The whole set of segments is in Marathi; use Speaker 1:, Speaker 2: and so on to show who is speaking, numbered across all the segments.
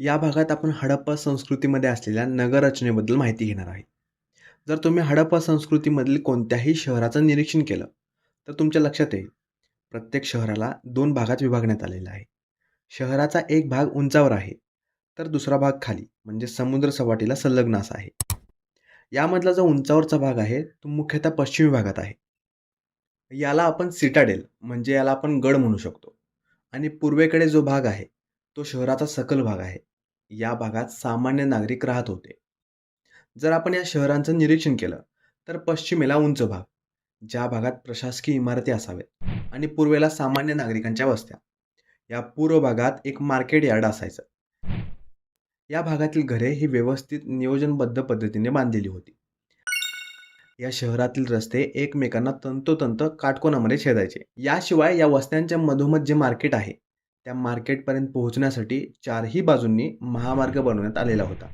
Speaker 1: या भागात आपण हडप्पा संस्कृतीमध्ये असलेल्या नगररचनेबद्दल माहिती घेणार आहे. जर तुम्ही हडप्पा संस्कृतीमधील कोणत्याही शहराचं निरीक्षण केलं तर तुमच्या लक्षात येईल प्रत्येक शहराला दोन भागात विभागण्यात आलेला आहे. शहराचा एक भाग उंचावर आहे तर दुसरा भाग खाली म्हणजे समुद्र सपाटीला संलग्न असा आहे. यामधला जो उंचावरचा भाग आहे तो मुख्यतः पश्चिमी भागात आहे. याला आपण सिटाडेल म्हणजे याला आपण गड म्हणू शकतो. आणि पूर्वेकडे जो भाग आहे तो शहराचा सकल भाग आहे. या भागात सामान्य नागरिक राहत होते. जर आपण या शहरांचं निरीक्षण केलं तर पश्चिमेला उंच भाग ज्या भागात प्रशासकीय इमारती असाव्यात आणि पूर्वेला सामान्य नागरिकांच्या वस्त्या. या पूर्व भागात एक मार्केट यार्ड असायचं. या भागातील घरे ही व्यवस्थित नियोजनबद्ध पद्धतीने बांधलेली होती. या शहरातील रस्ते एकमेकांना तंतोतंत काटकोनामध्ये छेदायचे. याशिवाय या वस्त्यांच्या मधोमध जे मार्केट आहे त्या मार्केटपर्यंत पोहोचण्यासाठी चारही बाजूंनी महामार्ग बनवण्यात आलेला होता.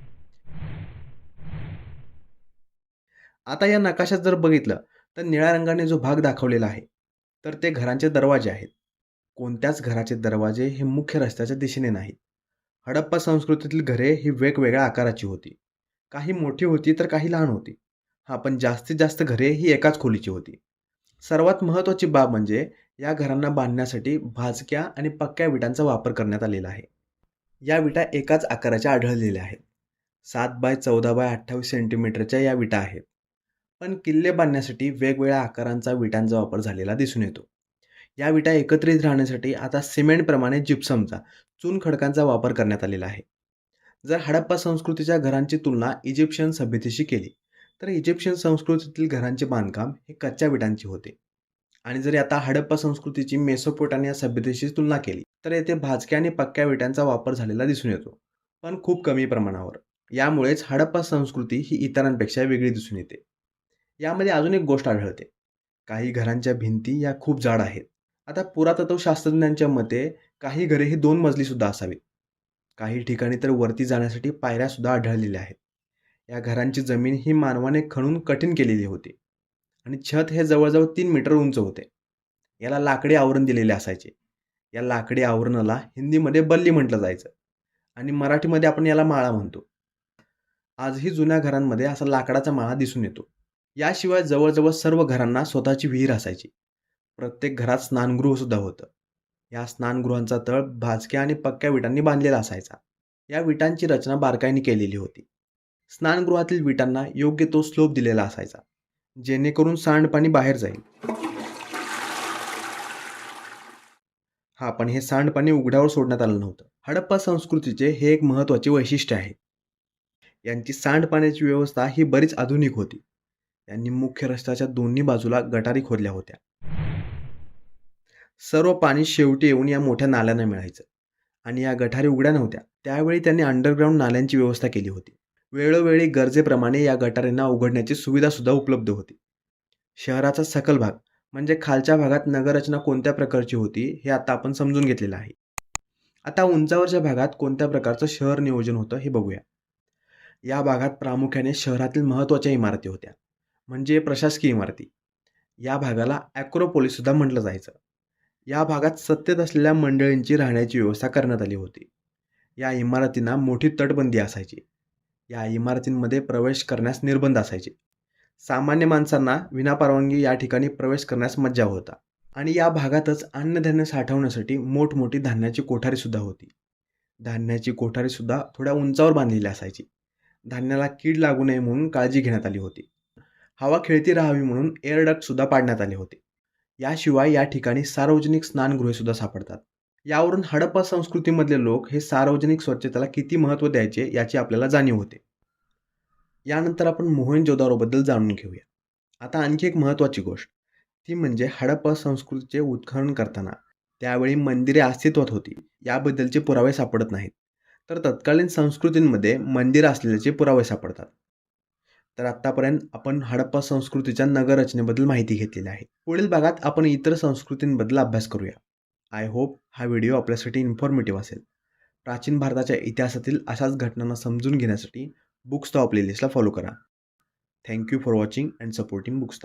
Speaker 1: आता या नकाशात जर बघितलं तर निळ्या रंगाने जो भाग दाखवलेला आहे तर ते घरांचे दरवाजे आहेत. कोणत्याच घराचे दरवाजे हे मुख्य रस्त्याच्या दिशेने नाहीत. हडप्पा संस्कृतीतील घरे ही वेगवेगळ्या आकाराची होती. काही मोठी होती तर काही लहान होती. हा पण जास्तीत जास्त घरे ही एकाच खोलीची होती. सर्वात महत्त्वाची बाब म्हणजे या घरांना बांधण्यासाठी भाजक्या आणि पक्क्या विटांचा वापर करण्यात आलेला आहे. या विटा एकाच आकाराच्या आढळलेल्या आहेत. सात बाय चौदा बाय अठ्ठावीस सेंटीमीटरच्या या विटा आहेत. पण किल्ले बांधण्यासाठी वेगवेगळ्या आकारांचा विटांचा वापर झालेला दिसून येतो. या विटा एकत्रित राहण्यासाठी आता सिमेंटप्रमाणे जिप्समचा चून खडकांचा वापर करण्यात आलेला आहे. जर हडप्पा संस्कृतीच्या घरांची तुलना इजिप्शियन सभ्यतेशी केली तर इजिप्शियन संस्कृतीतील घरांचे बांधकाम हे कच्च्या विटांचे होते. आणि जर आता हडप्पा संस्कृतीची मेसोपोटानिया सभ्यतेशी तुलना केली तर येथे भाजक्या आणि पक्क्या विटांचा वापर झालेला दिसून येतो पण खूप कमी प्रमाणावर. यामुळेच हडप्पा संस्कृती ही इतरांपेक्षा वेगळी दिसून येते. यामध्ये अजून एक गोष्ट आढळते. काही घरांच्या भिंती या खूप जाड आहेत. आता पुरातत्वशास्त्रज्ञांच्या मते काही घरे ही दोन मजलीसुद्धा असावीत. काही ठिकाणी तर वरती जाण्यासाठी पायऱ्यासुद्धा आढळलेल्या आहेत. या घरांची जमीन ही मानवाने खणून कठीण केलेली होती. आणि छत हे जवळजवळ तीन मीटर उंच होते. याला लाकडी आवरण दिलेले असायचे. या लाकडी आवरणाला हिंदीमध्ये बल्ली म्हटलं जायचं. आणि मराठीमध्ये आपण याला माळा म्हणतो. आजही जुन्या घरांमध्ये असा लाकडाचा माळा दिसून येतो. याशिवाय जवळजवळ सर्व घरांना स्वतःची विहीर असायची. प्रत्येक घरात स्नानगृह सुद्धा होतं. या स्नानगृहांचा तळ भाजक्या आणि पक्क्या विटांनी बांधलेला असायचा. या विटांची रचना बारकाईने केलेली होती. स्नानगृहातील विटांना योग्य तो स्लोप दिलेला असायचा. जेणेकरून सांडपाणी बाहेर जाईल. हा पण हे सांडपाणी उघड्यावर सोडण्यात आलं नव्हतं. हडप्पा संस्कृतीचे हे एक महत्त्वाचे वैशिष्ट्य आहे. यांची सांडपाण्याची व्यवस्था ही बरीच आधुनिक होती. यांनी मुख्य रस्त्याच्या दोन्ही बाजूला गटारी खोदल्या होत्या. सर्व पाणी शेवटी येऊन या मोठ्या नाल्यांना मिळायचं. आणि या गटारी उघड्या नव्हत्या. त्यावेळी त्यांनी अंडरग्राऊंड नाल्यांची व्यवस्था केली होती. वेळोवेळी गरजेप्रमाणे या गटारींना उघडण्याची सुविधासुद्धा उपलब्ध होती. शहराचा सकल भाग म्हणजे खालच्या भागात नगररचना कोणत्या प्रकारची होती हे आता आपण समजून घेतलेलं आहे. आता उंचावरच्या भागात कोणत्या प्रकारचं शहर नियोजन होतं हे बघूया. या भागात प्रामुख्याने शहरातील महत्त्वाच्या इमारती होत्या म्हणजे प्रशासकीय इमारती. या भागाला ॲक्रोपोलिससुद्धा म्हटलं जायचं. या भागात सत्तेत असलेल्या मंडळींची राहण्याची व्यवस्था करण्यात आली होती. या इमारतींना मोठी तटबंदी असायची. या इमारतींमध्ये प्रवेश करण्यास निर्बंध असायचे. सामान्य माणसांना विनापरवानगी या ठिकाणी प्रवेश करण्यास मज्जा होता. आणि या भागातच अन्नधान्य साठवण्यासाठी मोठमोठी धान्याची कोठारीसुद्धा होती. धान्याची कोठारीसुद्धा थोड्या उंचावर बांधलेली असायची. धान्याला कीड लागू नये म्हणून काळजी घेण्यात आली होती. हवा खेळती राहावी म्हणून एअरडक्टसुद्धा पाडण्यात आले होते. याशिवाय या ठिकाणी सार्वजनिक स्नानगृहेसुद्धा सापडतात. यावरून हडप्पा संस्कृतीमधले लोक हे सार्वजनिक स्वच्छतेला किती महत्त्व द्यायचे याची आपल्याला जाणीव होते. यानंतर आपण मोहनजोदारोबद्दल जाणून घेऊया. आता आणखी एक महत्त्वाची गोष्ट ती म्हणजे हडप्पा संस्कृतीचे उत्खनन करताना त्यावेळी मंदिरे अस्तित्वात होती याबद्दलचे पुरावे सापडत नाहीत. तर तत्कालीन संस्कृतींमध्ये मंदिरं असलेल्याचे पुरावे सापडतात. तर आत्तापर्यंत आपण हडप्पा संस्कृतीच्या नगररचनेबद्दल माहिती घेतलेली आहे. पुढील भागात आपण इतर संस्कृतींबद्दल अभ्यास करूया. आय होप हा व्हिडिओ आपल्यासाठी इन्फॉर्मेटिव्ह असेल. प्राचीन भारताच्या इतिहासातील अशाच घटनांना समजून घेण्यासाठी बुक्स प्लेलिस्टला फॉलो करा. Thank you for watching and supporting books